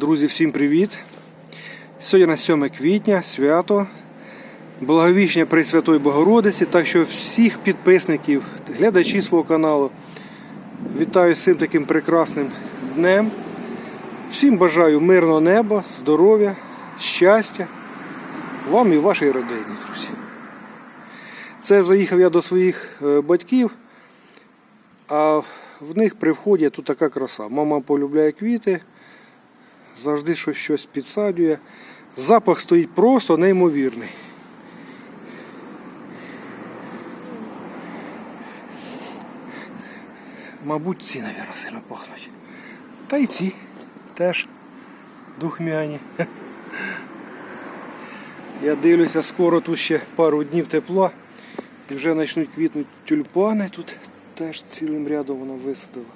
Друзі, всім привіт! Сьогодні на 7 квітня, свято, Благовіщення Пресвятої Богородиці. Так що всіх підписників, глядачів свого каналу вітаю з цим таким прекрасним днем. Всім бажаю мирного неба, здоров'я, щастя вам і вашій родині, друзі. Це заїхав я до своїх е, батьків, а в них при вході тут така краса. Мама полюбляє квіти, завжди щось, щось підсаджує. Запах стоїть просто неймовірний. Мабуть, ці, мабуть, сильно пахнуть. Та й ці теж духмяні. Я дивлюся, скоро тут ще пару днів тепла. І вже почнуть квітнути тюльпани. Тут теж цілим рядом воно висадило.